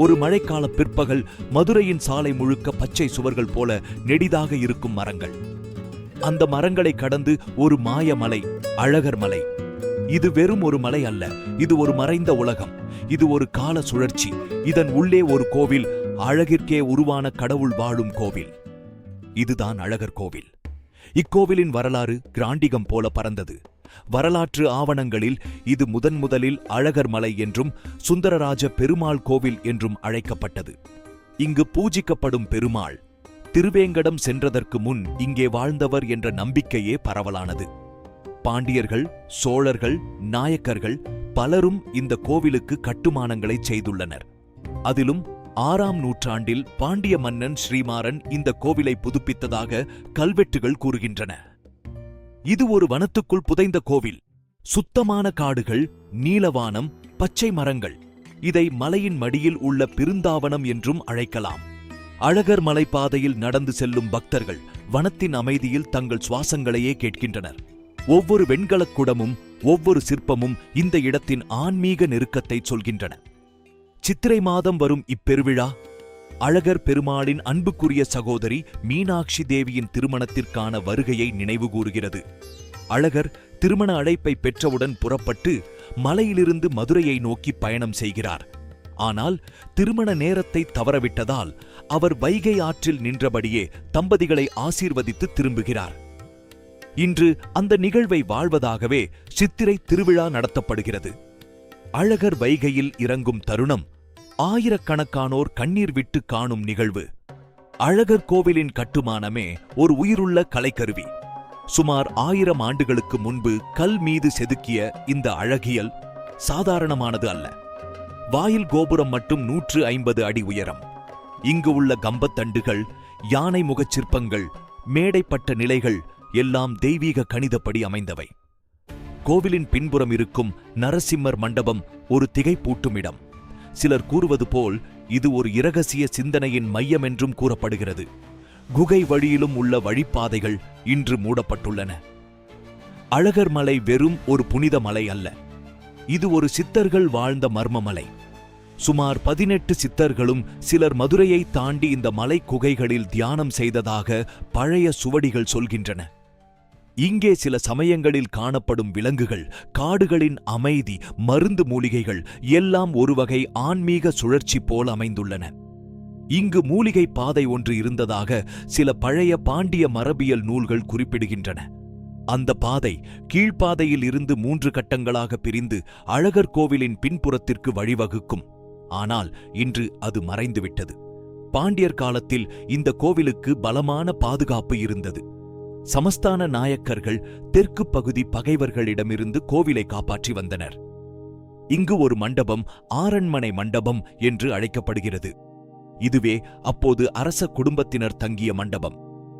ஒரு மழைக்கால பிற்பகல் மதுரையின் சாலை முழுக்க பச்சை சுவர்கள் போல நெடிதாக இருக்கும் மரங்கள். அந்த மரங்களை கடந்து ஒரு மாய மலை அழகர் மலை. இது வெறும் ஒரு மலை அல்ல இது ஒரு மறைந்த உலகம். இது ஒரு கால சுழற்சி இதன் உள்ளே ஒரு கோவில் அழகிற்கே உருவான கடவுள் வாழும் கோவில். இதுதான் அழகர் கோவில். இக்கோவிலின் வரலாறு கிராண்டிகம் போல பறந்தது. வரலாற்று ஆவணங்களில் இது முதன் முதலில் அழகர் மலை என்றும் சுந்தரராஜ பெருமாள் கோவில் என்றும் அழைக்கப்பட்டது. இங்கு பூஜிக்கப்படும் பெருமாள் திருவேங்கடம் சென்றதற்கு முன் இங்கே வாழ்ந்தவர் என்ற நம்பிக்கையே பரவலானது. பாண்டியர்கள் சோழர்கள் நாயக்கர்கள் பலரும் இந்த கோவிலுக்கு கட்டுமானங்களை செய்துள்ளனர். அதிலும் ஆறாம் நூற்றாண்டில் பாண்டிய மன்னன் ஸ்ரீமாறன் இந்த கோவிலை புதுப்பித்ததாக கல்வெட்டுகள் கூறுகின்றன. இது ஒரு வனத்துக்குள் புதைந்த கோவில். சுத்தமான காடுகள் நீலவானம் பச்சை மரங்கள். இதை மலையின் மடியில் உள்ள பிருந்தாவனம் என்றும் அழைக்கலாம். அழகர் மலைப்பாதையில் நடந்து செல்லும் பக்தர்கள் வனத்தின் அமைதியில் தங்கள் சுவாசங்களையே கேட்கின்றனர். ஒவ்வொரு வெண்கலக் குடமும் ஒவ்வொரு சிற்பமும் இந்த இடத்தின் ஆன்மீக நெருக்கத்தை சொல்கின்றன. சித்திரை மாதம் வரும் இப்பெருவிழா அழகர் பெருமாளின் அன்புக்குரிய சகோதரி மீனாட்சி தேவியின் திருமணத்திற்கான வருகையை நினைவுகூறுகிறது. அழகர் திருமண அழைப்பை பெற்றவுடன் புறப்பட்டு மலையிலிருந்து மதுரையை நோக்கி பயணம் செய்கிறார். ஆனால் திருமண நேரத்தை தவறவிட்டதால் அவர் வைகை ஆற்றில் நின்றபடியே தம்பதிகளை ஆசீர்வதித்து திரும்புகிறார். இன்று அந்த நிகழ்வை வாழ்வதாகவே சித்திரை திருவிழா நடத்தப்படுகிறது. அழகர் வைகையில் இறங்கும் தருணம் ஆயிரக்கணக்கானோர் கண்ணீர் விட்டு காணும் நிகழ்வு. அழகர் கோவிலின் கட்டுமானமே ஒரு உயிருள்ள கலைக்கருவி. சுமார் ஆயிரம் ஆண்டுகளுக்கு முன்பு கல் மீது செதுக்கிய இந்த அழகியல் சாதாரணமானது அல்ல. வாயில் கோபுரம் மட்டும் நூற்று ஐம்பது அடி உயரம். இங்கு உள்ள கம்பத்தண்டுகள் யானை முகச் சிற்பங்கள் மேடைப்பட்ட நிலைகள் எல்லாம் தெய்வீக கணிதப்படி அமைந்தவை. கோவிலின் பின்புறம் இருக்கும் நரசிம்மர் மண்டபம் ஒரு திகைப்பூட்டும் இடம். சிலர் கூறுவது போல் இது ஒரு இரகசிய சிந்தனையின் மையம் என்றும் கூறப்படுகிறது. குகை வழியிலும் உள்ள வழிப்பாதைகள் இன்று மூடப்பட்டுள்ளன. அழகர் மலை வெறும் ஒரு புனித மலை அல்ல. இது ஒரு சித்தர்கள் வாழ்ந்த மர்மமலை. சுமார் பதினெட்டு சித்தர்களும் சிலர் மதுரையை தாண்டி இந்த மலை குகைகளில் தியானம் செய்ததாக பழைய சுவடிகள் சொல்கின்றன. இங்கே சில சமயங்களில் காணப்படும் விலங்குகள் காடுகளின் அமைதி மருந்து மூலிகைகள் எல்லாம் ஒரு வகை ஆன்மீக சுழற்சி போல் அமைந்துள்ளன. இங்கு மூலிகை பாதை ஒன்று இருந்ததாக சில பழைய பாண்டிய மரபியல் நூல்கள் குறிப்பிடுகின்றன. அந்த பாதை கீழ்ப்பாதையில் இருந்து மூன்று கட்டங்களாக பிரிந்து அழகர் கோவிலின் பின்புறத்திற்கு வழிவகுக்கும். ஆனால் இன்று அது மறைந்துவிட்டது. பாண்டியர் காலத்தில் இந்த கோவிலுக்கு பலமான பாதுகாப்பு இருந்தது. சமஸ்தான நாயக்கர்கள் தெற்கு பகுதி பகைவர்களிடமிருந்து கோவிலை காப்பாற்றி வந்தனர். இங்கு ஒரு மண்டபம் ஆரண்மனை மண்டபம் என்று அழைக்கப்படுகிறது. இதுவே அப்போது அரச குடும்பத்தினர் தங்கிய மண்டபம்.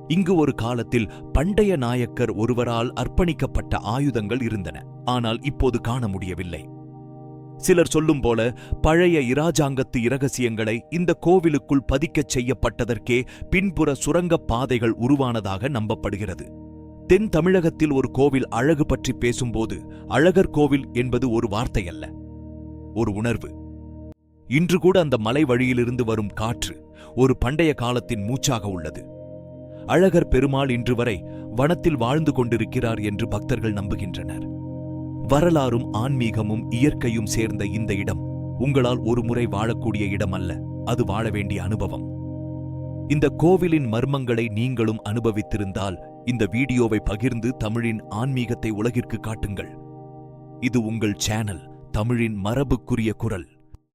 இங்கு ஒரு காலத்தில் பண்டைய நாயக்கர் ஒருவரால் அர்ப்பணிக்கப்பட்ட ஆயுதங்கள் இருந்தன. ஆனால் இப்போது காண முடியவில்லை. சிலர் சொல்லும் போல பழைய இராஜாங்கத்து இரகசியங்களை இந்த கோவிலுக்குள் பதிக்கச் செய்யப்பட்டதற்கே பின்புற சுரங்கப் பாதைகள் உருவானதாக நம்பப்படுகிறது. தென் தமிழகத்தில் ஒரு கோவில் அழகு பற்றி பேசும்போது அழகர் கோவில் என்பது ஒரு வார்த்தை அல்ல ஒரு உணர்வு. இன்று கூட அந்த மலை வழியிலிருந்து வரும் காற்று ஒரு பண்டைய காலத்தின் மூச்சாக உள்ளது. அழகர் பெருமாள் இன்று வரை வனத்தில் வாழ்ந்து கொண்டிருக்கிறார் என்று பக்தர்கள் நம்புகின்றனர். வரலாறும் ஆன்மீகமும் இயற்கையும் சேர்ந்த இந்த இடம் உங்களால் ஒரு முறை வாழக்கூடிய இடம் அல்ல அது வாழ வேண்டிய அனுபவம். இந்த கோவிலின் மர்மங்களை நீங்களும் அனுபவித்திருந்தால் இந்த வீடியோவை பகிர்ந்து தமிழின் ஆன்மீகத்தை உலகிற்கு காட்டுங்கள். இது உங்கள் சேனல் தமிழின் மரபுக்குரிய குரல்.